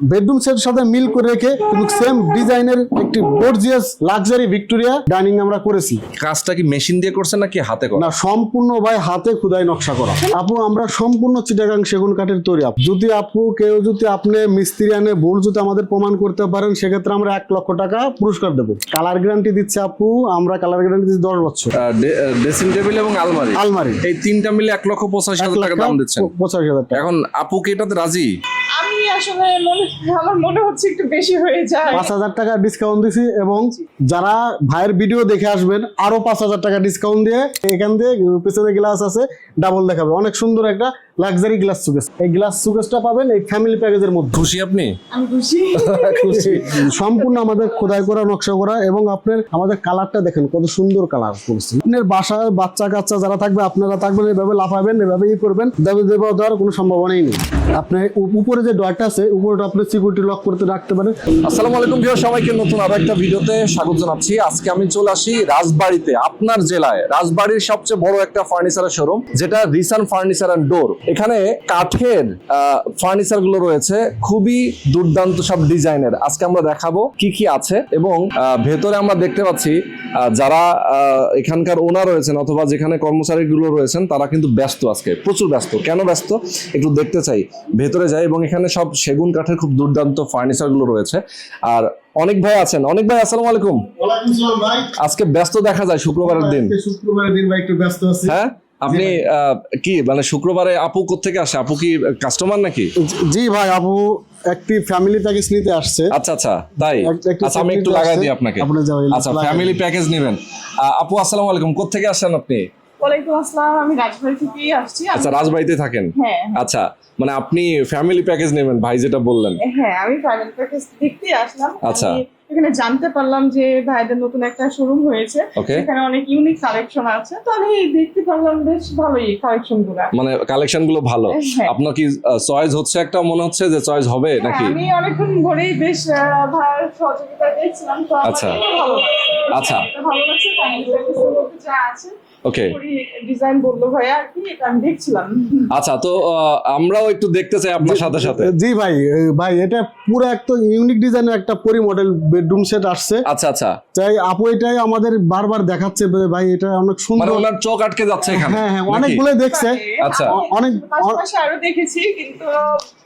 Bedroom সেটের সাথে মিল করে রেখে কিন্তু সেম ডিজাইনের একটি গর্জিয়াস লাক্সারি ভিক্টোরিয়া ডাইনিং আমরা করেছি। কাজটা কি মেশিন দিয়ে করছেন নাকি হাতে করা? না সম্পূর্ণ ভাই হাতে খুদাই নকশা করা। আপু আমরা সম্পূর্ণ চিটাগাং সেগুন কাঠের তৈরি আপু। যদি আপু কেউ যদি আপনি মিস্ত্রি আনে ভুল যদি আমাদের প্রমাণ করতে পারেন সেক্ষেত্রে আমরা এক লক্ষ টাকা পুরস্কার দেবো। কালার গ্যারান্টি দিচ্ছে আপু আমরা কালার গ্যারান্টি দিচ্ছি দশ বছর। ড্রেসিং টেবিল এবং আলমারি। আলমারি। এই তিনটা মিলে এক লক্ষ পঁচাশি হাজার টাকা দাম দিচ্ছেন। পঁচাশি হাজার টাকা। এখন আপু কি এটাতে রাজি? আসলে মনে আমার মনে হচ্ছে একটু বেশি হয়ে যায়। পাঁচ হাজার টাকা ডিসকাউন্ট দিছি এবং যারা ভাইয়ের ভিডিও দেখে আসবেন আরও পাঁচ হাজার টাকা ডিসকাউন্ট দিয়ে এখান দিয়ে পেছনে গ্লাস আছে ডাবল দেখাবে। অনেক সুন্দর একটা লাক্সারি গ্লাস সুকেস এই গ্লাস সুকেসটা পাবেন এই ফ্যামিলি প্যাকেজের মধ্যে। খুশি আপনি? খুশি। খুশি। সম্পূর্ণ আমাদের খোদাই করা নকশা করা এবং আপনার আমাদের কালারটা দেখেন কত সুন্দর কালার করছে। আপনার বাসায় বাচ্চা কাচ্চা যারা থাকবে আপনারা থাকবেন এভাবে লাফাবেন এভাবে ই করবেন। দেবে দেওয়া দেওয়ার কোনো সম্ভাবনাই নেই। আপনি উপরে যে ডয়টা আছে আপনি সিকিউরিটি লক করতে রাখতে আসসালামু আলাইকুম সবাইকে নতুন আরও একটা ভিডিওতে স্বাগত জানাচ্ছি। আজকে আমি চলে আসি রাজবাড়িতে, আপনার জেলায়, রাজবাড়ির সবচেয়ে বড় একটা ফার্নিচারের শোরুম যেটা রিসান ফার্নিচার ডোর এখানে কাঠের ফার্নিচারগুলো রয়েছে, খুবই দুর্দান্ত সব ডিজাইনের। আজকে আমরা দেখাবো কি কি আছে এবং ভেতরে আমরা দেখতে পাচ্ছি যারা এখানকার ওনার রয়েছেন অথবা যেখানে কর্মচারীগুলো রয়েছেন, তারা কিন্তু ব্যস্ত আজকে, প্রচুর ব্যস্ত। কেন ব্যস্ত? একটু দেখতে চাই, ভেতরে যাই এবং এখানে সব সেগুন কাঠের খুব দুর্দান্ত ফার্নিচারগুলো রয়েছে। আর অনেক ভাই আছেন। অনেক ভাই আসসালামু আলাইকুম। আজকে ব্যস্ত দেখা যায় শুক্রবারের দিন। শুক্রবারের দিন ভাই একটু ব্যস্ত আছি। হ্যাঁ? আপনি কি মানে শুক্রবারে আপু থেকে আসে? আপু কি কাস্টমার নাকি? জি ভাই আপু একটি ফ্যামিলি প্যাকেজ নিতে আসছে। আচ্ছা আচ্ছা তাই? আচ্ছা আমি একটু লাগাই দিই আপনাকে। আচ্ছা ফ্যামিলি প্যাকেজ নেবেন। আপু আসসালামু আলাইকুম। থেকে আসছেন আপনি? ওয়ালাইকুম আসসালাম আমি রাজবাড়ি থেকেই আসছি আচ্ছা রাজবাড়িতে থাকেন হ্যাঁ হ্যাঁ। আচ্ছা মানে আপনি ফ্যামিলি প্যাকেজ নেবেন ভাই যেটা বললেন হ্যাঁ আমি ফ্যামিলি প্যাকেজ দেখতেই আসলাম আচ্ছা। এখানে জানতে পারলাম যে ভাইদের নতুন একটা শোরুম হয়েছে. এখানে অনেক ইউনিক কালেকশন আছে তো আমি দেখতে পারলাম বেশ ভালোই কালেকশনগুলা মানে কালেকশনগুলো ভালো হ্যাঁ। আপনার কি চয়েস হচ্ছে একটা মনে হচ্ছে যে চয়েস হবে হ্যাঁ, নাকি আমি অনেকক্ষণ ধরেই বেশ ভাইয়ের সহযোগিতা দেখছিলাম তো আচ্ছা। ভালো লাগছে আচ্ছা। ভালো লাগছে যা আছে ওকে ডিজাইন বলল ভাইয়া আর কি এটা আমি দেখছিলাম। আচ্ছা তো আমরাও একটু দেখতে চাই আপনার সাথে সাথে। জি ভাই ভাই এটা পুরো একটা ইউনিক ডিজাইনের একটা পরি মডেল বেডরুম সেট আসছে। আচ্ছা আচ্ছা। তাই আপু এটাই আমাদের বারবার দেখাচ্ছে ভাই এটা অনেক মানে সুন্দর ওনার চোখ আটকে যাচ্ছে এখানে হ্যাঁ হ্যাঁ নাকি? অনেকগুলো দেখছে। আচ্ছা। আমি অনেক পাশাপাশি আরও দেখেছি কিন্তু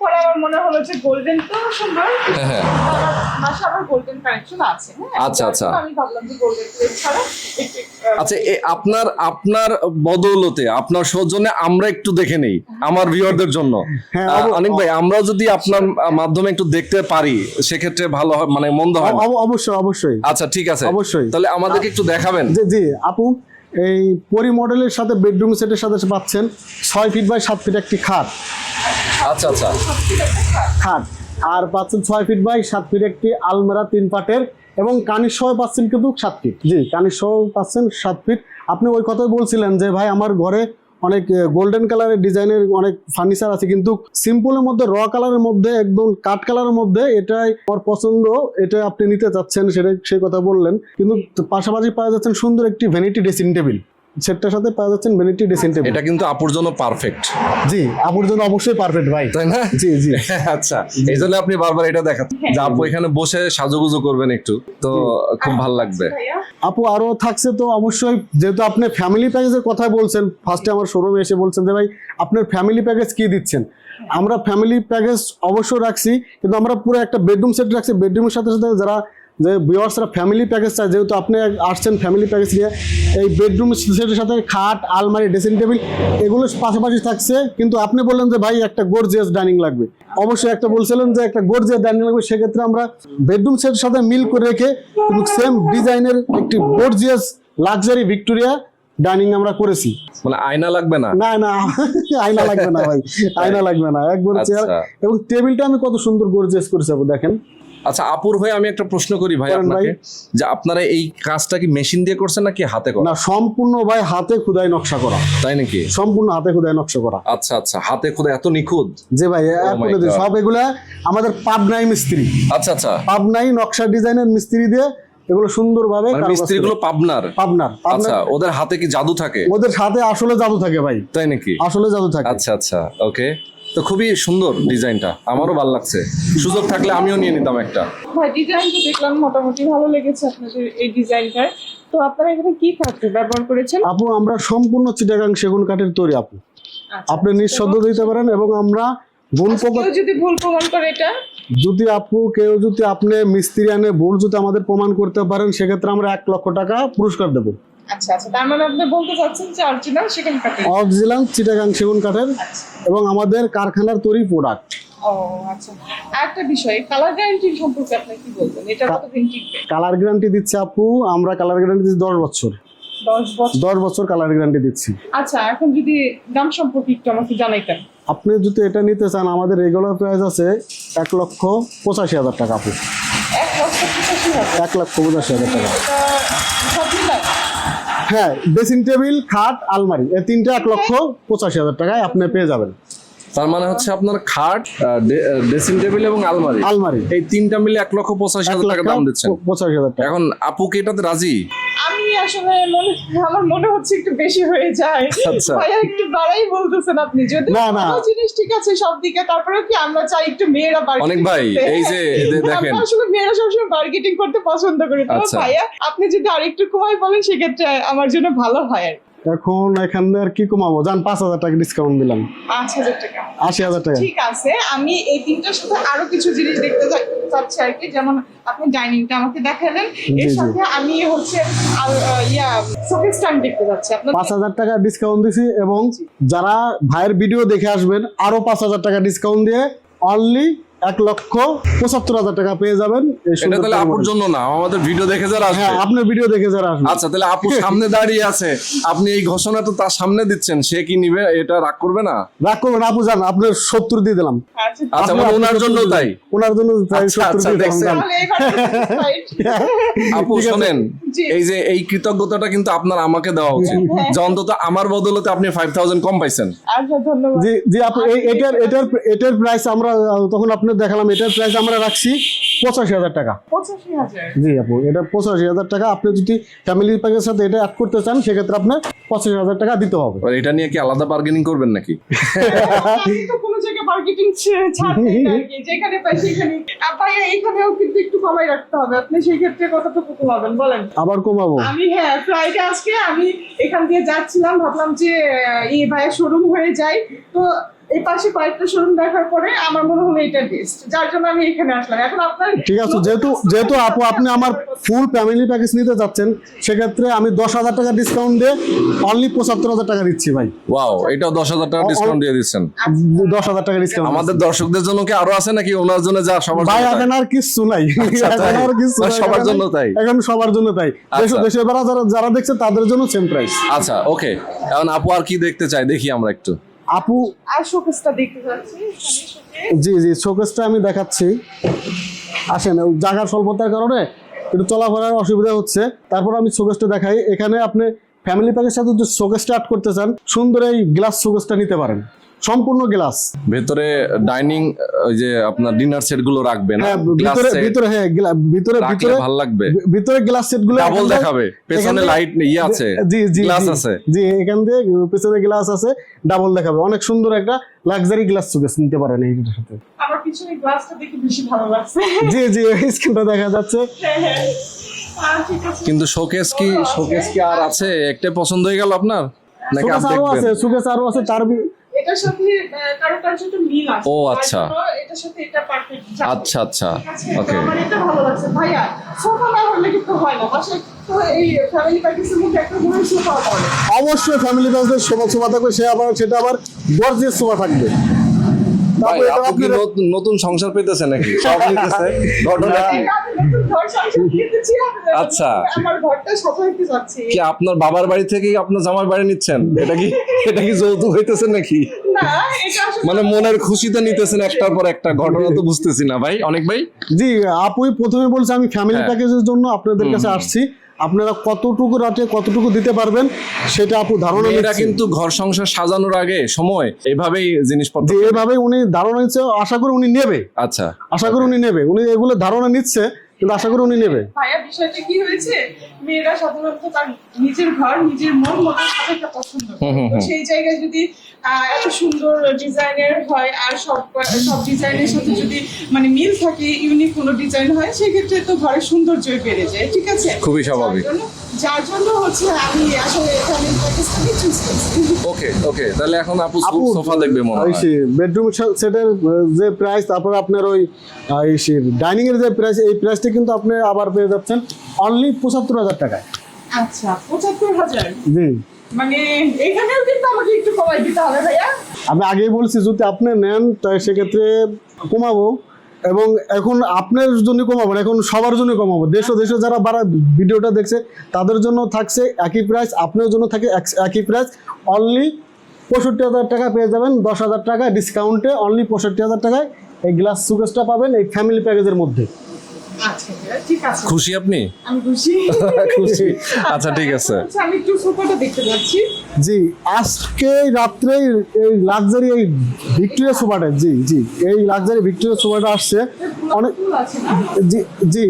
পরে আমার মনে হলো যে গোল্ডেন তো সুন্দর। হ্যাঁ, হ্যাঁ। আমার আবার গোল্ডেন কালেকশন আছে হ্যাঁ? আচ্ছা, আচ্ছা। আমি ভাবলাম যে গোল্ডেন ছাড়া আচ্ছা এ আপনার আপনার বদৌলতে আপনার সৌজন্যে আমরা একটু দেখে নেই আমার ভিউয়ারদের জন্য। হ্যাঁ, অনেক ভাই আমরাও যদি আপনার মাধ্যমে একটু দেখতে পারি সেক্ষেত্রে ভালো হয় মানে মন্দ হয় অবশ্যই অবশ্যই। আচ্ছা ঠিক আছে। অবশ্যই। তাহলে আমাদেরকে একটু দেখাবেন। জি জি আপু এই পরি মডেলের সাথে বেডরুম সেটের সাথে পাচ্ছেন ছয় ফিট বাই সাত ফিট একটি খাট। আচ্ছা আচ্ছা। খাট। আর পাচ্ছেন ছয় ফিট বাই সাত ফিট একটি আলমারা তিন পাটের এবং কানির সহ পাচ্ছেন কিন্তু সাত ফিট জি কানির সহ পাচ্ছেন সাত ফিট আপনি ওই কথাই বলছিলেন যে, ভাই, আমার ঘরে অনেক গোল্ডেন কালারের ডিজাইনের অনেক ফার্নিচার আছে। কিন্তু সিম্পলের মধ্যে র কালারের মধ্যে, একদম কাঠ কালারের মধ্যে, এটাই আমার পছন্দ, এটা আপনি নিতে চাচ্ছেন সেটা সেই কথা বললেন। কিন্তু পাশাপাশি পাওয়া যাচ্ছেন সুন্দর একটি ভ্যানিটি ড্রেসিং টেবিল সেটটার সাথে পাওয়া যাচ্ছেন ভ্যানিটি ড্রেসিং টেবিল এটা কিন্তু আপুর জন্য পারফেক্ট জি আপুর জন্য অবশ্যই পারফেক্ট ভাই। তাই না? জি জি। আচ্ছা এই জন্য আপনি বারবার এটা দেখাচ্ছেন। যে আপু এখানে বসে সাজুগুজু করবেন একটু তো খুব ভালো লাগবে। আপু আরও থাকছে তো অবশ্যই যেহেতু আপনি ফ্যামিলি প্যাকেজের কথা বলছেন ফার্স্টে আমার শোরুমে এসে বলছেন যে ভাই আপনার ফ্যামিলি প্যাকেজ কি দিচ্ছেন? আমরা ফ্যামিলি প্যাকেজ অবশ্যই রাখছি কিন্তু আমরা পুরো একটা বেডরুম সেট রাখছি বেডরুমের সাথে সাথে যারা যে ভিওয়ার্সরা ফ্যামিলি প্যাকেজ চায় যেহেতু আপনি আসছেন ফ্যামিলি প্যাকেজ নিয়ে এই বেডরুম সেটের সাথে খাট আলমারি ড্রেসিং টেবিল এগুলো পাশাপাশি থাকছে। কিন্তু আপনি বললেন যে ভাই একটা গোর্জিয়াস ডাইনিং লাগবে। অবশ্যই একটা বলছিলেন যে একটা গোর্জিয়াস ডাইনিং লাগবে। সেক্ষেত্রে আমরা বেডরুম সেটের সাথে মিল করে রেখে কিন্তু সেম ডিজাইনের একটি গোর্জিয়াস লাক্সারি ভিক্টোরিয়া ডাইনিং আমরা করেছি। মানে আয়না লাগবে না? না না আয়না লাগবে না ভাই। আয়না লাগবে না। একবার চেয়ার আচ্ছা। এবং টেবিলটা আমি কত সুন্দর গোর্জিয়াস করেছি আপু দেখেন। আচ্ছা আপুর হয়ে আমি একটা প্রশ্ন করি ভাই আপনাকে যে আপনারা এই কাজটা কি মেশিন দিয়ে করছেন নাকি হাতে করা? না সম্পূর্ণ ভাই হাতে খুদাই নকশা করা। তাই নাকি? সম্পূর্ণ হাতে খুদাই নকশা করা। আচ্ছা আচ্ছা হাতে খুদে এত নিখুঁত? যে ভাই Oh. সব এগুলা আমাদের পাবনাই মিস্ত্রি। আচ্ছা আচ্ছা। পাবনাই নকশা ডিজাইনের মিস্ত্রি দিয়ে এগুলো সুন্দরভাবে মানে কারুকাজ মিস্ত্রি গুলো পাবনার? পাবনার আচ্ছা ওদের হাতে কি জাদু থাকে? ওদের সাথে আসলে জাদু থাকে ভাই। তাই নাকি? আসলে জাদু থাকে। আচ্ছা আচ্ছা ওকে। তো খুবই সুন্দর ডিজাইনটা আমারও ভালো লাগছে। সুযোগ থাকলে আমিও নিয়ে নিতাম একটা। হয় ডিজাইন তো দেখলাম মোটামুটি ভালো লেগেছে আপনাদের এই ডিজাইনটা তো আপনারা এখানে কি কাঠটা ব্যবহার করেছেন? আপু আমরা সম্পূর্ণ চিটাগাং সেগুন কাঠের তৈরি আপু। আচ্ছা। আপনি নিঃশব্দ দিতে পারেন এবং আমরা গুণ আচ্ছা, প্রকার যদি ভুল প্রমাণ করে এটা? যদি আপু কেউ যদি আপনি মিস্ত্রি আনে ভুল যদি আমাদের প্রমাণ করতে পারেন সেক্ষেত্রে আমরা এক লক্ষ টাকা পুরস্কার দেবো। আচ্ছা আচ্ছা। তার মানে আপনি বলতে চাচ্ছেন যে অরিজিনাল সেখানে কাটে অরিজিনাল চিটাগাং সেগুন কাঠের আচ্ছা। এবং আমাদের কারখানার তৈরি প্রোডাক্ট ও আচ্ছা। একটা বিষয় কালার গ্যারান্টি সম্পর্কে আপনি কি বলবেন? এটা কতদিন টিকবে? কালার গ্যারান্টি দিচ্ছে আপু আমরা কালার গ্যারান্টি দিচ্ছি দশ বছর। দশ বছর? কালার গ্যারান্টি দিচ্ছি। আচ্ছা এখন যদি দাম সম্পর্কে একটু আমাকে জানাইতেন। আপনি যদি এটা নিতে চান আমাদের রেগুলার প্রাইস আছে এক লক্ষ পঁচাশি হাজার টাকা আপু। এক লক্ষ পঁচাশি হাজার? টাকা। হ্যাঁ ড্রেসিং টেবিল খাট আলমারি এই তিনটা এক লক্ষ পঁচাশি হাজার টাকায় আপনি পেয়ে যাবেন। তার মানে হচ্ছে আপনার খাট ড্রেসিং টেবিল এবং আলমারি। আলমারি। এই তিনটা মিলে এক লক্ষ পঁচাশি হাজার টাকা দাম দিচ্ছেন। পঁচাশি হাজার টাকা। এখন আপু কি এটাতে রাজি? আমি আসলে মনে আমার মনে হচ্ছে একটু বেশি হয়ে যায় আচ্ছা। ভাইয়া একটু বাড়াই বলতেছেন আপনি যদি না, জিনিস ঠিক আছে সব দিকে তারপরেও কি আমরা চাই একটু মেয়েরা bargaining অনেক ভাই। এই যে দেখেন আসলে মেয়েরা সবসময় বার্গেটিং করতে পছন্দ করি তো আচ্ছা। ভাইয়া আপনি যদি আরেকটু কমাই বলেন সেক্ষেত্রে আমার জন্য ভালো হয় আর। এখন এখানে আর কি কমাবো? জান পাঁচ হাজার টাকা ডিসকাউন্ট দিলাম। পাঁচ হাজার টাকা। আশি হাজার টাকা। ঠিক আছে আমি এই তিনটার সাথে আরও কিছু জিনিস দেখতে চাচ্ছি আর কি। যেমন আপনি ডাইনিংটা আমাকে দেখালেন। এর। সাথে আমি হচ্ছে ইয়া শোকেস স্ট্যান্ড দেখতে যাচ্ছি। আপনার পাঁচ হাজার টাকা ডিসকাউন্ট দিছি এবং যারা ভাইয়ের ভিডিও দেখে আসবেন আরও পাঁচ হাজার টাকা ডিসকাউন্ট দিয়ে অনলি এক লক্ষ পঁচাত্তর হাজার টাকা পেয়ে যাবেন। এই এটা তাহলে আপুর জন্য না আমাদের ভিডিও দেখে যারা আসবে। হ্যাঁ আপনার ভিডিও দেখে যারা আসবেন আচ্ছা তাহলে আপু সামনে দাঁড়িয়ে আছে। আপনি এই ঘোষণা তো তার সামনে দিচ্ছেন সে কি নিবে? এটা রাগ করবে না? রাগ করবেন আপু জান আপনার সত্তর দিয়ে দিলাম। আচ্ছা আচ্ছা মানে ওনার জন্য তাই? ওনার জন্য তাই সত্তর আচ্ছা, দিয়ে দিলাম। আপু শোনেন এই যে এই কৃতজ্ঞতাটা কিন্তু আপনার আমাকে দেওয়া উচিত। যে অন্তত আমার বদলতে আপনি ফাইভ থাউজেন্ড কম পাইছেন। আচ্ছা ধন্যবাদ। জি জি আপু এটার এটার এটার প্রাইস আমরা তখন তখন আপনার দেখালাম এটার প্রাইস আমরা রাখছি পঁচাশি হাজার টাকা। জি আপু এটা পঁচাশি হাজার টাকা। আপনি যদি ফ্যামিলি প্যাকের সাথে এটা অ্যাড করতে চান সেক্ষেত্রে আপনার পঁচাশি হাজার টাকা দিতে হবে। এটা নিয়ে কি আলাদা বার্গেনিং করবেন নাকি? আমি কোনো জায়গায় মার্কেটিং ছাড় নেই যেখানে পাই সেখানে। ভাইয়া এখানেও কিন্তু একটু কমাই রাখতে হবে। আপনি সেই ক্ষেত্রে কতটুকু কমাবেন বলেন? আবার কমাবো। আমি হ্যাঁ ফ্লাইটে আজকে আমি এখান দিয়ে যাচ্ছিলাম। ভাবলাম যে এই ভাইয়ের শোরুম হয়ে যায়। তো এই পাশে কয়েকটা শোরুম দেখার পরে আমার মনে হলো এটা বেস্ট যার জন্য আমি এখানে আসলাম। এখন আপনার ঠিক আছে যেহেতু যেহেতু আপু আপনি আমার ফুল ফ্যামিলি প্যাকেজ নিতে যাচ্ছেন সেক্ষেত্রে আমি দশ হাজার টাকা ডিসকাউন্ট দিয়ে অনলি পঁচাত্তর হাজার টাকা দিচ্ছি ভাই। ওয়াও এটাও দশ হাজার টাকা ডিসকাউন্ট দিয়ে দিচ্ছেন। দশ হাজার টাকা ডিসকাউন্ট আমাদের দর্শকদের জন্য কি আরও আছে নাকি? ওনার জন্য যা সবার ভাই এখন আর কিছু নাই। আচ্ছা, তাই? আর কিছু সবার জন্য তাই? এখন সবার জন্য তাই। আচ্ছা। দেশের বেড়া যারা যারা দেখছে তাদের জন্য সেম প্রাইস আচ্ছা ওকে এখন আপু আর কি দেখতে চাই দেখি আমরা একটু। আপু? আর শোকেসটা দেখতে যাচ্ছি। জি জি শোকেসটা আমি দেখাচ্ছি। আসেন জায়গার স্বল্পতার কারণে একটু চলাফেরার অসুবিধা হচ্ছে। তারপর আমি শোকেসটা দেখাই। এখানে আপনি ফ্যামিলি প্যাকের সাথে যদি শোকেসটা অ্যাড করতে চান সুন্দর এই গ্লাস শোকেসটা নিতে পারেন। সম্পূর্ণ গ্লাস। ভেতরে ডাইনিং ওই যে আপনার ডিনার সেটগুলো রাখবেন হ্যাঁ ভিতরে ভিতরে হ্যাঁ ভিতরে ভিতরে ভালো লাগবে। ভিতরে গ্লাস সেটগুলো ডাবল দেখাবে। পেছনে লাইট ইয়ে আছে। জি জি গ্লাস আছে। জি এখান দিয়ে পেছনে গ্লাস আছে। ডাবল দেখাবে। অনেক সুন্দর একটা লাক্সারি গ্লাস শোকেস নিতে পারেন এইটার সাথে। আমার পিছনে গ্লাসটা দেখে বেশি ভালো লাগছে। জি জি স্ক্রিনটা দেখা যাচ্ছে। হ্যাঁ, হ্যাঁ। আছে। কিন্তু শোকেস কি শোকেস কি আর আছে? একটা পছন্দ হয়ে গেল আপনার? নাকি আরও আছে শোকেস আরও আছে তার বি- এটার সাথে কারও কারও সাথে মিল আছে। ও, আচ্ছা। এটার সাথে এটা পারফেক্ট আচ্ছা আচ্ছা। ওকে আমার এটা ভালো লাগছে। ভাইয়া সোফা না হলে কিন্তু হয় না। বাসায় অবশ্যই ফ্যামিলি প্যাকেজের সোফা শোভা থাকবে সে আবার সেটা আবার গর্জের সোফা থাকবে। ভাই তারপর এটা আপু কি আপনার- নতুন- সংসার পেতেছে নাকি? সব নিতেছে? ঘটনা কি? আচ্ছা। কি আপনার বাবার বাড়ি থেকে আপনার জামার বাড়ি নিচ্ছেন? এটা কি এটা কি যৌতুক হইতেছে নাকি? মানে মনের খুশিতে নিতেছেন একটার পর একটা। ঘটনা তো বুঝতেছি না ভাই। অনেক ভাই? জি আপুই প্রথমে বলছে আমি ফ্যামিলি। প্যাকেজের জন্য আপনাদের কাছে আসছি। আপনারা কতটুকু রাতে কতটুকু দিতে পারবেন সেটা আপু ধারণা এটা কিন্তু ঘর সংসার সাজানোর আগে সময় এভাবেই জিনিসপত্র এভাবেই এভাবে উনি ধারণা নিচ্ছে আশা করি উনি নেবে। আচ্ছা। আশা করি উনি নেবে। উনি এগুলো ধারণা নিচ্ছে কিন্তু আশা করি উনি নেবে। ভাইয়া বিষয়টা কি হয়েছে? মেয়েরা সাধারণত তার নিজের ঘর নিজের মন মতো সাজাতে পছন্দ করে। সেই জায়গায় যদি আহ, এত সুন্দর ডিজাইনের হয় আর সব সব ডিজাইনের সাথে যদি মানে মিল থাকে ইউনিক কোনো ডিজাইন হয় সেক্ষেত্রে তো ঘরের সৌন্দর্যই বেড়ে যায় ঠিক আছে? খুবই স্বাভাবিক। যার জন্য- হচ্ছে আমি আসলে এখানে প্যাকেজটাকে চুজ করছি। ওকে ওকে তাহলে এখন আপু সোফা দেখবে মনে হয়। বেডরুম সেটের যে প্রাইস তারপর আপনার ওই ডাইনিং এর যে প্রাইস এই প্রাইসটা কিন্তু আপনি আবার পেয়ে যাচ্ছেন অনলি পঁচাত্তর হাজার টাকায়। আচ্ছা পঁচাত্তর হাজার? জি। মানে এখানেও কিন্তু আমাকে একটু কমাই দিতে হবে ভাইয়া। আমি আগেই বলছি যদি আপনি নেন তাই সেক্ষেত্রে কমাবো। এবং এখন আপনার জন্য কমাবো এখন সবার জন্য কমাবো দেশ ও দেশে যারা বারা ভিডিওটা দেখছে, তাদের জন্য থাকছে একই প্রাইস আপনার জন্য থাকে এক- একই প্রাইস অনলি পঁয়ষট্টি হাজার টাকা পেয়ে যাবেন, দশ হাজার টাকা ডিসকাউন্টে অনলি পঁয়ষট্টি হাজার টাকায় এই গ্লাস সুকেসটা পাবেন এই ফ্যামিলি প্যাকেজের মধ্যে। খুশি আপনি? খুশি। খুশি। আচ্ছা ঠিক আছে। আচ্ছা, আমি একটু সোফাটা দেখতে যাচ্ছি। জি আজকে রাত্রে এই লাক্সারি এই ভিক্টোরিয়া সোফাটা জি জি এই লাক্সারি ভিক্টোরিয়া সোফাটা আসছে। অনেক ফুল আছে না? জি জি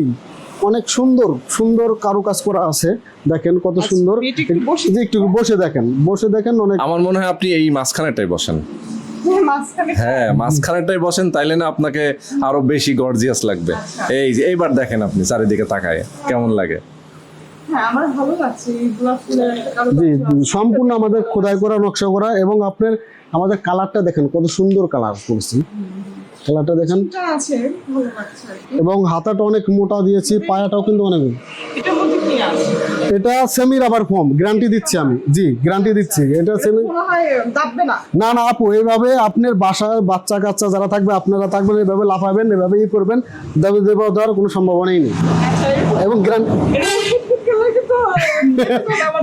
অনেক সুন্দর সুন্দর কারুকাজ করা আছে। দেখেন কত সুন্দর। এটা বসে। একটু বসে দেখেন বসে দেখেন অনেক আমার মনে হয় আপনি এই মাঝখানেটাই বসেন। হ্যাঁ, মাঝখানে মাঝখানেটাই বসেন তাইলে না আপনাকে আরও বেশি গর্জিয়াস লাগবে। এই যে এইবার দেখেন আপনি চারিদিকে তাকায় কেমন লাগে? হ্যাঁ জি, সম্পূর্ণ আমাদের খোদাই করা নকশা করা এবং আপনার আমাদের কালারটা দেখেন কত সুন্দর কালার করছি কালারটা দেখেন। এবং হাতাটা অনেক মোটা দিয়েছি পায়াটাও কিন্তু অনেক এটা সেমি রাবার ফর্ম গ্যারান্টি দিচ্ছি আমি। জি গ্যারান্টি দিচ্ছি। এটা সেমি না? না আপু এইভাবে আপনার বাসায় বাচ্চা কাচ্চা যারা থাকবে আপনারা থাকবেন এইভাবে লাফাবেন এভাবে ই করবেন। দেবে দেবে দেওয়ার কোনো সম্ভাবনাই নেই। আচ্ছা এবং গ্যারান্টি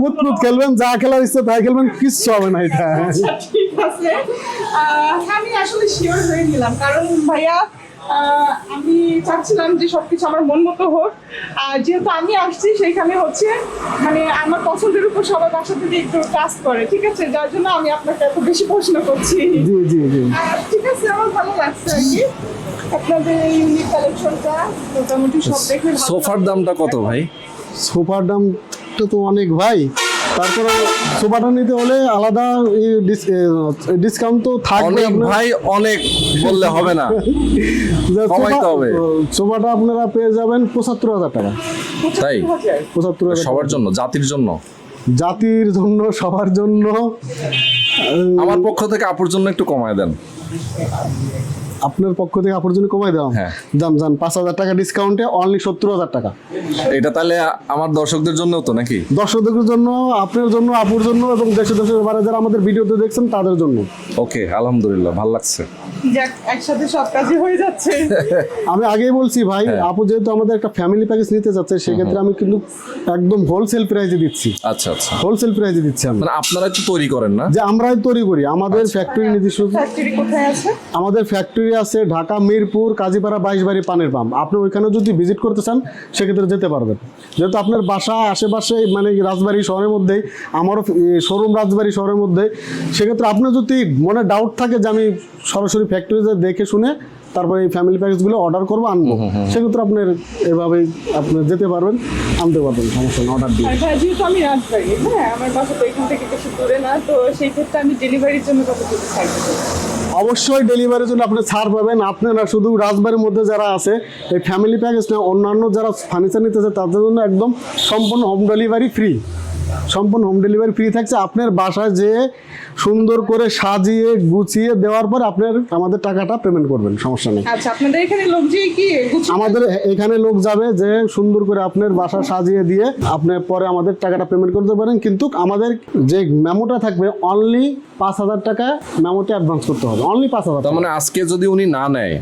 পুত পুত খেলবেন যা খেলার ইচ্ছে তাই খেলবেন কিচ্ছু হবে না এটা। আচ্ছা, আছে। আমি আসলে শিওর হয়ে নিলাম কারণ ভাইয়া আমি চাচ্ছিলাম যে সবকিছু আমার মন মতো হোক। আর যেহেতু আমি আসছি সেখানে হচ্ছে মানে আমার পছন্দের উপর সবাই বাসা থেকে একটু ট্রাস্ট করে ঠিক আছে? যার জন্য আমি আপনাকে এত বেশি প্রশ্ন করছি। জি জি জি। ঠিক আছে আমার ভালো লাগছে আর কি। আপনাদের এই ইউনিক কালেকশনটা মোটামুটি সব দেখে সোফার দামটা কত ভাই? সোফার দামটা তো অনেক ভাই। তারপরে সোফাটা নিতে হলে আলাদা ডিসকাউন্ট তো থাকবে আপনার। ভাই অনেক বললে হবে না। কমাইতে হবে। সোফাটা আপনারা পেয়ে যাবেন পঁচাত্তর হাজার টাকা। তাই? পঁচাত্তর হাজার সবার জন্য জাতির জন্য? জাতির জন্য সবার জন্য। আমার পক্ষ থেকে আপুর জন্য একটু কমায় দেন। আপনার পক্ষ থেকে আপনার জন্য কমাই দেওয়া হ্যাঁ। দাম যান পাঁচ হাজার টাকা ডিসকাউন্টে অনলি সত্তর হাজার টাকা। এটা তাহলে আমার দর্শকদের জন্য তো নাকি? দর্শকদের জন্য আপনার জন্য আপুর জন্য এবং দেশে দেশের বাইরে যারা আমাদের ভিডিওতে দেখছেন তাদের জন্য। ওকে আলহামদুলিল্লাহ ভালো লাগছে। যাক একসাথে সব কাজই হয়ে যাচ্ছে। আমি আগেই বলছি ভাই হ্যাঁ। আপু যেহেতু আমাদের একটা ফ্যামিলি প্যাকেজ নিতে যাচ্ছে সেক্ষেত্রে আমি কিন্তু একদম হোলসেল প্রাইসে দিচ্ছি। আচ্ছা আচ্ছা। হোলসেল প্রাইসে দিচ্ছি আমি। মানে আপনারা তো তৈরি করেন না? যে আমরাই তৈরি করি আমাদের আচ্ছা। ফ্যাক্টরি নিজস্ব ফ্যাক্টরি কোথায় আছে? আমাদের ফ্যাক্টরি আছে ঢাকা মিরপুর কাজীপাড়া বাইশবাড়ি পানের পাম্প। আপনি ওইখানে যদি ভিজিট করতে চান সেক্ষেত্রে যেতে পারবেন। যেহেতু আপনার বাসা আশেপাশে মানে রাজবাড়ি শহরের মধ্যেই আমারও শোরুম রাজবাড়ি শহরের মধ্যে সেক্ষেত্রে আপনার যদি মনে ডাউট থাকে যে আমি সরাসরি ফ্যাক্টরিতে দেখে শুনে তারপরে এই ফ্যামিলি প্যাকেজগুলো অর্ডার করব আনব। সেক্ষেত্রে আপনার এভাবেই আপনি যেতে পারবেন আনতে পারবেন সমস্যা নেই অর্ডার দিয়ে। যেহেতু আমি রাজবাড়ি হ্যাঁ আমার বাসা তো এখান থেকে বেশি দূরে না তো সেই ক্ষেত্রে আমি ডেলিভারির জন্য থাকবে অবশ্যই ডেলিভারির জন্য আপনি ছাড় পাবেন। আপনারা শুধু রাজবাড়ির মধ্যে যারা আছে, এই ফ্যামিলি প্যাকেজ না, অন্যান্য যারা ফার্নিচার নিতেছে, তাদের জন্য একদম সম্পূর্ণ হোম ডেলিভারি ফ্রি সম্পূর্ণ হোম ডেলিভারি ফ্রি থাকছে। আপনার বাসায় যেয়ে সুন্দর করে সাজিয়ে গুছিয়ে দেওয়ার পর আপনার আমাদের টাকাটা পেমেন্ট করবেন সমস্যা নেই। আচ্ছা আপনাদের এখানে লোক যে কি? আমাদের এখানে লোক যাবে যে সুন্দর করে আপনার বাসা সাজিয়ে দিয়ে আপনি পরে আমাদের টাকাটা পেমেন্ট করতে পারেন। কিন্তু আমাদের যে মেমোটা থাকবে অনলি পাঁচ হাজার টাকা মেমোটা অ্যাডভান্স করতে হবে। অনলি পাঁচ হাজার মানে আজকে যদি উনি না নেয়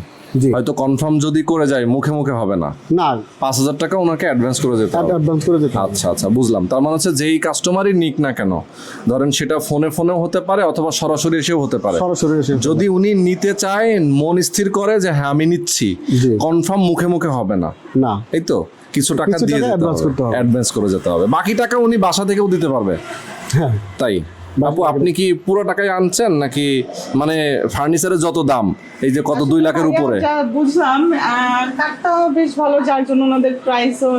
হয়তো কনফার্ম যদি করে যায় মুখে মুখে হবে না। না। পাঁচ হাজার টাকা ওনাকে অ্যাডভান্স করে যেতে হবে। অ্যাডভান্স করে দিতে আচ্ছা আচ্ছা বুঝলাম। তার মানে হচ্ছে যেই কাস্টমারই নিক না কেন ধরেন সেটা ফোনে ফোনেও হতে পারে অথবা সরাসরি এসেও হতে পারে। সরাসরি এসে যদি উনি নিতে চায় মন স্থির করে যে হ্যাঁ আমি নিচ্ছি কনফার্ম মুখে মুখে হবে না। না। এই তো কিছু টাকা দিয়ে যেতে। অ্যাডভান্স করে যেতে হবে। বাকি টাকা উনি বাসা থেকেও দিতে পারবে। হ্যাঁ। তাই? আপু আপনি কি পুরো টাকায় আনছেন নাকি মানে ফার্নিচারের যত দাম এই যে কত দুই লাখের উপরে? বুঝলাম আর কাঠটাও বেশ ভালো যার জন্য ওনাদের প্রাইসও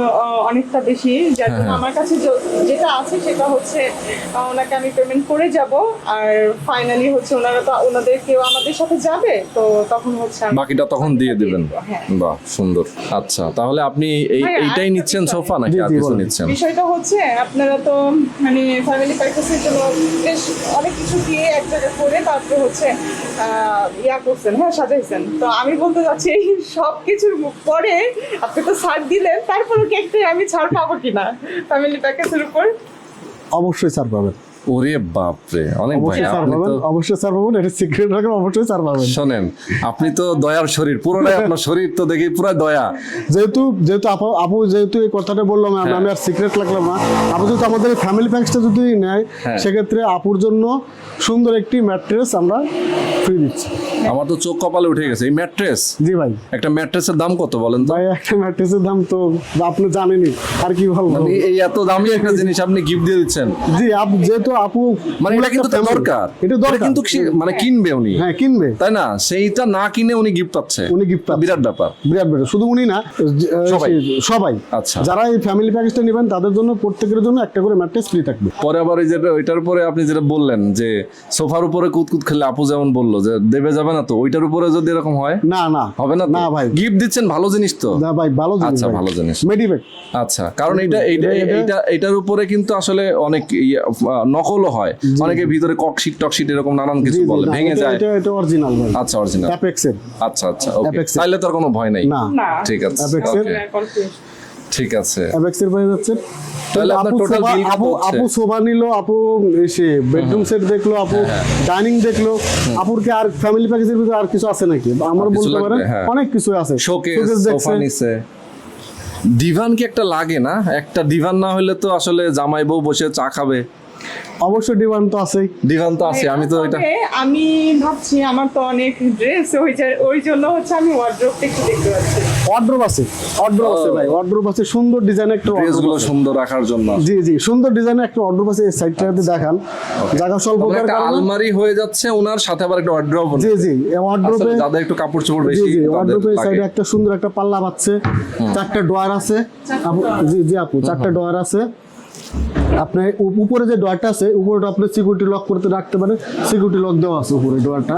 অনেকটা বেশি যার জন্য হ্যাঁ। আমার কাছে যেটা আছে সেটা হচ্ছে ওনাকে আমি পেমেন্ট করে যাব আর ফাইনালি হচ্ছে ওনারা তো ওনাদের কেউ আমাদের সাথে যাবে তো তখন হচ্ছে বাকিটা তখন দিয়ে দিবেন। হ্যাঁ। বাহ সুন্দর। আচ্ছা তাহলে আপনি এই এইটাই নিচ্ছেন সোফা নাকি আর কিছু নিচ্ছেন? বিষয়টা হচ্ছে আপনারা তো মানে ফ্যামিলি প্যাকেজের জন্য বেশ অনেক কিছু দিয়ে এক জায়গায় করে তারপরে হচ্ছে ইয়া করছেন হ্যাঁ সাজাইছেন। তো আমি বলতে চাচ্ছি, এই সব কিছুর পরে আপনি তো ছাড় দিলেন তারপরে কেকটা আমি ছাড় পাবো কিনা? ফ্যামিলি প্যাকেজের উপর? অবশ্যই ছাড় পাবেন। ওরে বাপরে। অনেক ভাই অবশ্যই স্যার আপনি পাবেন তো অবশ্যই স্যার পাবেন এটা সিক্রেট রাখেন অবশ্যই স্যার পাবেন। শোনেন আপনি তো দয়ার শরীর পুরোটাই আপনার শরীর তো দেখি পুরো দয়া। যেহেতু যেহেতু আপু আপু যেহেতু এই কথাটা বললাম আমি আর সিক্রেট না। আপু আমাদের ফ্যামিলি প্যাকেজটা যদি নেয় হ্যাঁ। সেক্ষেত্রে আপুর জন্য সুন্দর একটি ম্যাট্রেস আমরা ফ্রি দিচ্ছি। আমার তো চোখ কপালে উঠে গেছে। এই ম্যাট্রেস জি ভাই। একটা ম্যাট্রেসের দাম কত বলেন ভাই একটা ম্যাট্রেসের দাম তো আপনি জানেনই আর কি বলব। মানে এই এত দামি একটা জিনিস আপনি গিফট দিয়ে দিচ্ছেন। জি আপু যেহেতু আপু মানে এটা কিন্তু দরকার। এটা দরকার। কিন্তু মানে কিনবে উনি। হ্যাঁ কিনবে। তাই না? সেইটা না কিনে উনি গিফট পাচ্ছে। উনি gift পাচ্ছে। বিরাট ব্যাপার। বিরাট বিরাট শুধু উনি না সবাই। সবাই। আচ্ছা। যারা এই ফ্যামিলি প্যাকেজটা নেবেন তাদের জন্য প্রত্যেকের জন্য একটা করে ম্যাট্রেস ফ্রি থাকবে। পরে আবার এই যেটা ওইটার উপরে আপনি যেটা বললেন যে সোফার উপরে কুতকুত খেলে আপু যেমন বলল যে দেবে যাবে না তো? ওইটার উপরে যদি এরকম হয়? না না। হবে না না ভাই। গিফট দিচ্ছেন ভালো জিনিস তো। না ভাই ভালো জিনিস আচ্ছা, ভালো জিনিস। আচ্ছা কারণ এটা এটার উপরে কিন্তু আসলে অনেক ইয়ে, আহ, নকলও হয়। অনেকে ভিতরে ককশিট টকশিট এরকম নানান কিছু বলে। ভেঙে যায়। এটা এটা অরিজিনাল ভাই। আচ্ছা অরিজিনাল অ্যাপেক্সের আচ্ছা আচ্ছা ওকে তাহলে তো আর কোনো ভয় নেই। না। ঠিক আছে Apex-এর? ঠিক আছে। অ্যাপেক্সের পেয়ে যাচ্ছে তাহলে আপনার bill কত আপু হচ্ছে? আপু সোফা নিল আপু এসে বেডরুম সেট দেখল আপু হ্যাঁ, ডাইনিং দেখল। আপুর কি আর ফ্যামিলি প্যাকেজের ভিতরে আর কিছু আছে নাকি? আমরা বলতে? পারেন হ্যাঁ। অনেক কিছু আছে। Showcase sofa. নিচে ডিভান কি একটা লাগে না? একটা ডিভান না হলে তো আসলে জামাই বউ বসে চা খাবে। অবশ্যই ডিমান্ড তো আছেই। তো আছে আমি তো এটা আমি ভাবছি আমার তো অনেক ড্রেস ওই যে- ওই জন্য হচ্ছে আমি ওয়ার্ড্রোবটা একটু দেখতে পাচ্ছি। অর্ড্রোব আছে অর্ড্রোব আছে ভাই অর্ড্রোব আছে সুন্দর ডিজাইন একটা ড্রেসগুলো সুন্দর রাখার জন্য। জি জি সুন্দর ডিজাইনের একটা অর্ড্রোব আছে এই সাইডটাতে দেখান। জায়গা কারণে আলমারি হয়ে যাচ্ছে ওনার সাথে আবার একটা ওয়ার্ড্রপ জি জি অর্ড্রোবে যাদের একটু কাপড় চোপড় বেশি জি লাগে। সাইডে একটা সুন্দর একটা পাল্লা পাচ্ছে চারটা ডয়ার আছে। আপু জি জি আপু চারটা ডয়ার আছে। আপনি উপ- উপরে যে ডয়ারটা আছে উপরেটা আপনি সিকিউরিটি লক করতে রাখতে পারেন। সিকিউরিটি লক দেওয়া আছে উপরে ডয়ারটা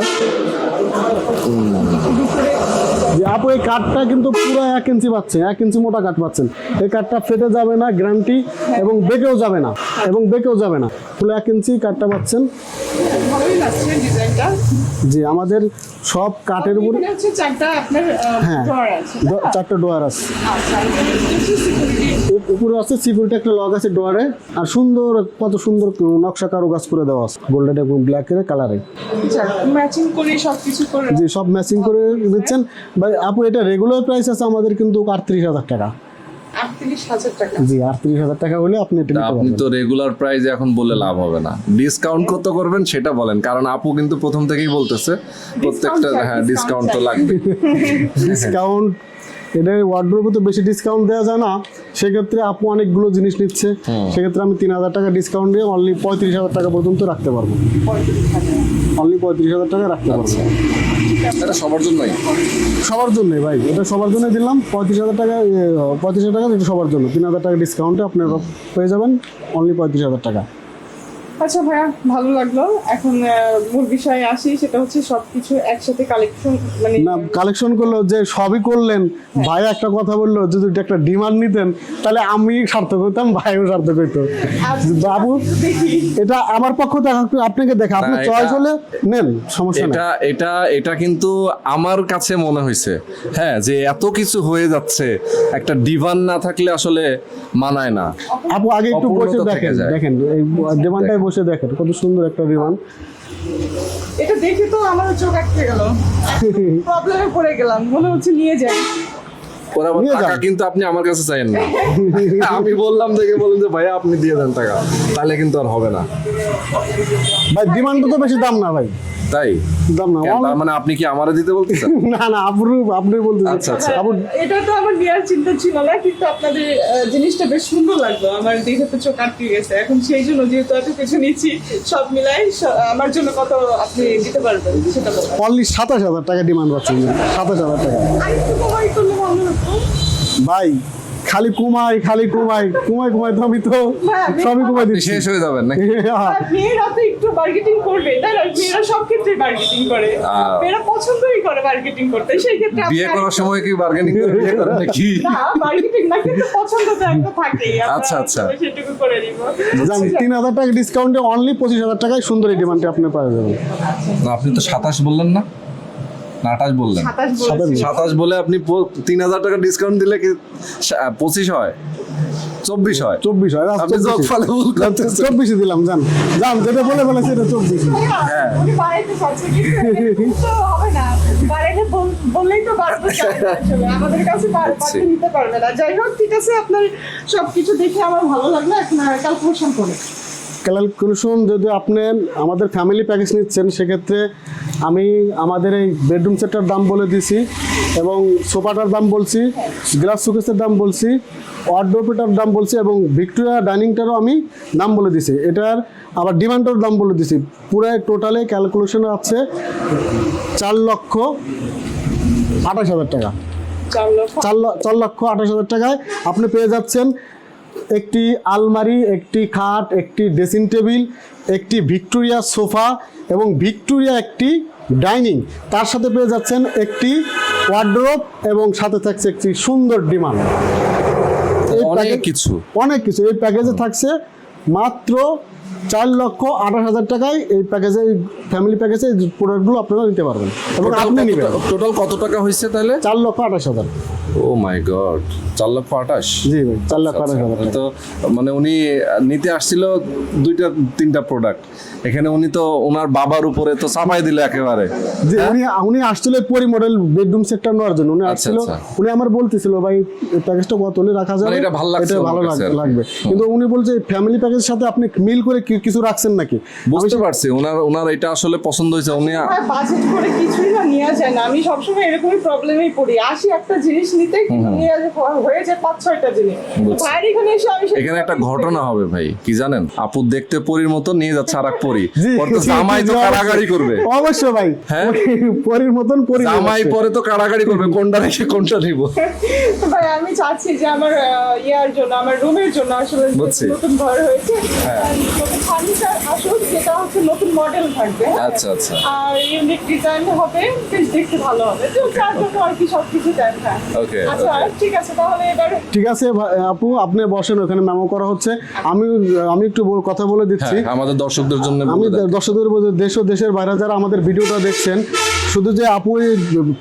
যে আপু এই কাঠটা কিন্তু পুরো এক ইঞ্চি পাচ্ছেন এক ইঞ্চি মোটা কাঠ পাচ্ছেন। এই কাঠটা ফেটে যাবে না গ্যারান্টি এবং বেঁকেও যাবে না এবং বেঁকেও যাবে না। পুরো এক ইঞ্চি কাঠটা পাচ্ছেন। জি আমাদের সব কাঠের উপরে হ্যাঁ চারটা ডোয়ার আছে। আচ্ছা উপরে আছে সিকিউরিটি একটা লক আছে ডোয়ারে আর সুন্দর কত সুন্দর নকশা কারুকাজ করে দেওয়া আছে। গোল্ডেন এবং ব্ল্যাকের কালারে ম্যাচিং করে সবকিছু করে যে সব ম্যাচিং করে দিচ্ছেন। ভাই আপু এটা রেগুলার প্রাইস আছে আমাদের কিন্তু আটত্রিশ হাজার টাকা। জি আটত্রিশ হাজার টাকা হলে আপনি তো রেগুলার প্রাইস এখন বলে লাভ হবে না। ডিসকাউন্ট কত করবেন সেটা বলেন কারণ আপু কিন্তু প্রথম থেকেই বলতেছে প্রত্যেকটা হ্যাঁ ডিসকাউন্ট তো লাগবে। ডিসকাউন্ট এটা ওয়ার্ড্রোবে তো বেশি ডিসকাউন্ট দেওয়া যায় না। সেক্ষেত্রে আপু অনেকগুলো জিনিস নিচ্ছে। সেক্ষেত্রে আমি তিন হাজার টাকা ডিসকাউন্ট দিয়ে অনলি পঁয়ত্রিশ হাজার টাকা পর্যন্ত রাখতে পারব। অনলি পঁয়ত্রিশ হাজার টাকা রাখতে পারব। সবার জন্যই? ভাই, এটা সবার জন্য দিলাম। পঁয়ত্রিশ হাজার টাকা পঁয়ত্রিশ হাজার টাকা, এটা সবার জন্য। তিন হাজার টাকা ডিসকাউন্টে আপনারা পেয়ে যাবেন। অনলি পঁয়ত্রিশ হাজার টাকা। আচ্ছা ভাইয়া ভালো লাগল। এখন মূল বিষয়ে আসি সেটা হচ্ছে সবকিছু একসাথে কালেকশন মানে না কালেকশন করল যে সবই করলেন। ভাই একটা কথা বলল যদি এটা একটা ডিমান্ড নিতেন তাহলে আমি সার্থক হইতাম ভাইও সার্থক হইতো। বাবু এটা আমার পক্ষ থেকে আপনাকে দেখা আপনি চয়েস হলে নেন সমস্যা নেই। এটা এটা এটা কিন্তু আমার কাছে মনে হয়েছে। হ্যাঁ যে এত কিছু হয়ে যাচ্ছে একটা ডিভান না থাকলে আসলে মানায় না। আপু আগে একটু বসে দেখেন যায়। দেখেন এই ডিমান্ডটাই বসে দেখেন কত সুন্দর একটা বিমান। এটা দেখে তো আমার চোখ আটকে গেল। প্রবলেমে পড়ে গেলাম মনে হচ্ছে নিয়ে যাই। ওরা টাকা কিন্তু আপনি আমার কাছে চাইেন না। আমি বললাম দেখে বলেন যে ভাইয়া আপনি দিয়ে দেন টাকা। তাহলে কিন্তু আর হবে না। ভাই ডিমান্ডটা তো বেশি দাম না ভাই। তাই? দাম না তার মানে আপনি কি আমারে দিতে বলতেছেন? না না আপনি আপনি বলতে আচ্ছা, আচ্ছা। আপু এটা তো আমার নেওয়ার চিন্তা ছিল না কিন্তু আপনাদের জিনিসটা বেশ সুন্দর লাগল। আমার দেখে তো চোখ আটকে গেছে। এখন সেই জন্য যেহেতু এত কিছু নিচ্ছি সব মিলাই আমার জন্য কত আপনি দিতে পারবেন সেটা অনলি সাতাশ হাজার টাকা ডিমান্ড পাচ্ছেন। সাতাশ হাজার টাকা। আরেকটু কমাই করলে ভালো হতো। ভাই খালি কুমাই খালি কুমাই কুমাই কুমাই তো আমি তো সবই কুমাই দিচ্ছি। শেষ হয়ে যাবেন নাকি? আর মেয়েরা তো একটু মার্কেটিং করবে তাই না? মেয়েরা সব ক্ষেত্রে মার্কেটিং করে। মেয়েরা পছন্দই করে মার্কেটিং করতে সেই ক্ষেত্রে বিয়ে করার সময় কি বার্গেনিং করে বিয়ে করেন নাকি? না মার্কেটিং না কিন্তু পছন্দ তো একটা থাকেই। আচ্ছা, আচ্ছা। সেটুকু করে দিব জান তিন হাজার টাকা ডিসকাউন্টে অনলি পঁচিশ হাজার টাকায় সুন্দর এই ডিমান্ডে আপনি পাওয়া যাবেন। না আপনি তো সাতাশ বললেন না। না আঠাশ বললেন। সাতাশ বলে আপনি তিন হাজার টাকা ডিসকাউন্ট দিলে কি পঁচিশ হয়? চব্বিশ হয়? চব্বিশ হয় আপনি ভুল করতেছেন। চব্বিশে দিলাম জান। জান যেটা বলে ফেলেছে এটা চব্বিশ। হ্যাঁ। বললেই তো আমাদের কাছে নিতে পারবে না। যাই হোক ঠিক আছে আপনার সবকিছু দেখে আমার ভালো লাগল। এখন ক্যালকুলেশন করে। ক্যালকুলেশন যদি আপনি আমাদের ফ্যামিলি প্যাকেজ নিচ্ছেন সেক্ষেত্রে আমি আমাদের এই বেডরুম সেটটার দাম বলে দিছি এবং সোফাটার দাম বলছি গ্লাস সুকেসের দাম বলছি ওয়ার্ড্রোপেটার দাম বলছি এবং ভিক্টোরিয়া ডাইনিংটারও আমি দাম বলে দিছি। এটার আবার ডিমান্ডের দাম বলে দিছি। পুরো টোটালে ক্যালকুলেশন আছে চার লক্ষ আঠাশ হাজার টাকা। চার লক্ষ। আঠাশ হাজার টাকায় আপনি পেয়ে যাচ্ছেন একটি আলমারি একটি খাট একটি ড্রেসিং টেবিল একটি ভিক্টোরিয়া সোফা এবং ভিক্টোরিয়া একটি ডাইনিং। তার সাথে পেয়ে যাচ্ছেন একটি ওয়ার্ড্রোপ এবং সাথে থাকছে একটি সুন্দর ডিমান্ড। এই অনেক প্যাকেজ- কিছু। অনেক কিছু। এই প্যাকেজে থাকছে মাত্র চার লক্ষ আঠাশ হাজার টাকায় এই প্যাকেজে ফ্যামিলি প্যাকেজে এই প্রোডাক্টগুলো আপনারা নিতে পারবেন এবং আপনি নেবেন। টোটাল কত টাকা হয়েছে তাহলে? চার লক্ষ আঠাশ হাজার। ও মাই গড চার লক্ষ আঠাশ? জি ভাই চার লক্ষ আঠাশ তো মানে উনি নিতে আসছিল দুইটা তিনটা প্রোডাক্ট এখানে উনি তো ওনার বাবার উপরে তো চাপাই দিল একেবারে। যে উনি উনি আসছিল পরি মডেল বেডরুম সেটটা নেওয়ার জন্য। উনি আচ্ছা, আসছিল আচ্ছা। উনি আমার বলতেছিল ভাই এই প্যাকেজটা কত হলে রাখা যাবে? মানে এটা ভালো লাগছে এটা ভালো লাগবে। কিন্তু উনি বলছে ফ্যামিলি প্যাকেজের সাথে আপনি মিল করে কি- কিছু রাখছেন নাকি? বুঝতে পারছি ওনার ওনার এটা আসলে পছন্দ হয়েছে উনি বাজেট করে কিছুই না নেওয়া যায় না। আমি সবসময় এরকমই প্রবলেমেই পড়ি। আসি একটা জিনিস নিতে নিয়ে আসে- হয়ে যায় পাঁচ ছয়টা জিনিস। বাইরে এখানে এসে আমি এখানে একটা ঘটনা হবে ভাই কি জানেন? আপু দেখতে পরীর মতো নিয়ে যাচ্ছে আর এক পরি জামাই তো কারাগারি করবে। অবশ্যই ভাই। হ্যাঁ? পরি- পরির মতন পরি জামাই পরে তো কারাগারি করবে কোনটা রেখে কোনটা নিব? ভাই আমি চাচ্ছি যে আমার ইয়ার জন্য আমার রুমের জন্য আসলে। নতুন ঘর হয়েছে। নতুন ফার্নিচার আসুক যেটা হচ্ছে নতুন মডেল থাকবে? আচ্ছা আচ্ছা। আর ইউনিক ডিজাইন হবে বেশ দেখতে ভালো হবে। তো যার জন্য আর কি সব কিছু দেখা Okay, আচ্ছা ঠিক আছে তাহলে এবার ঠিক আছে আপু আপনি বসেন ওখানে মেমো করা হচ্ছে। আমি আমি একটু কথা বলে দিচ্ছি। হ্যাঁ আমাদের দর্শকদের জন্য আমি দর্শকদের দেশ ও দেশের বাইরে যারা আমাদের ভিডিওটা দেখছেন শুধু যে আপু এই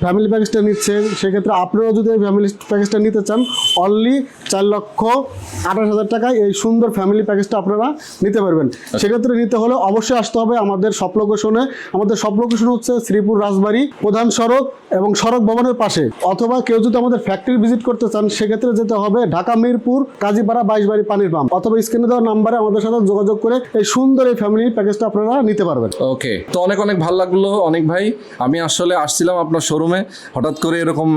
ফ্যামিলি প্যাকেজটা নিচ্ছেন সেক্ষেত্রে আপনারাও যদি এই ফ্যামিলি প্যাকেজটা নিতে চান অনলি চার লক্ষ আঠাশ হাজার টাকায় এই সুন্দর ফ্যামিলি প্যাকেজটা আপনারা নিতে পারবেন। সেক্ষেত্রে নিতে হলে অবশ্যই আসতে হবে আমাদের সব লোকেশনে আমাদের সব লোকেশন হচ্ছে শ্রীপুর রাজবাড়ি প্রধান সড়ক এবং সড়ক ভবনের পাশে। অথবা কেউ যদি আমাদের ফ্যাক্টরি ভিজিট করতে চান সেক্ষেত্রে যেতে হবে ঢাকা মিরপুর কাজীপাড়া বাইশবাড়ি পানির পাম্প অথবা স্ক্রিনে দেওয়া নাম্বারে আমাদের সাথে যোগাযোগ করে এই সুন্দর এই ফ্যামিলি প্যাকেজটা আপনারা নিতে পারবেন। ওকে তো অনেক অনেক ভালো লাগল অনেক ভাই। আমি আসলে আসছিলাম আপনার শোরুমে হঠাৎ করে এরকম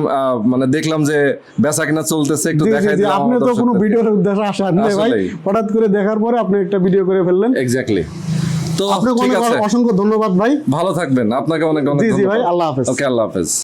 মানে দেখলাম যে বেচা কিনা চলতেছে একটু দেখাই আপনি তো কোনো ভিডিওর উদ্দেশ্যে আসেন ভাই। হঠাৎ করে দেখার পরে আপনি একটা ভিডিও করে ফেললেন? এক্স্যাক্টলি তো আপনাকে অনেক অসংখ্য ধন্যবাদ ভাই। ভালো থাকবেন। আপনাকে অনেক অনেক জি, জি ভাই, আল্লাহ হাফেজ। ওকে আল্লাহ হাফেজ।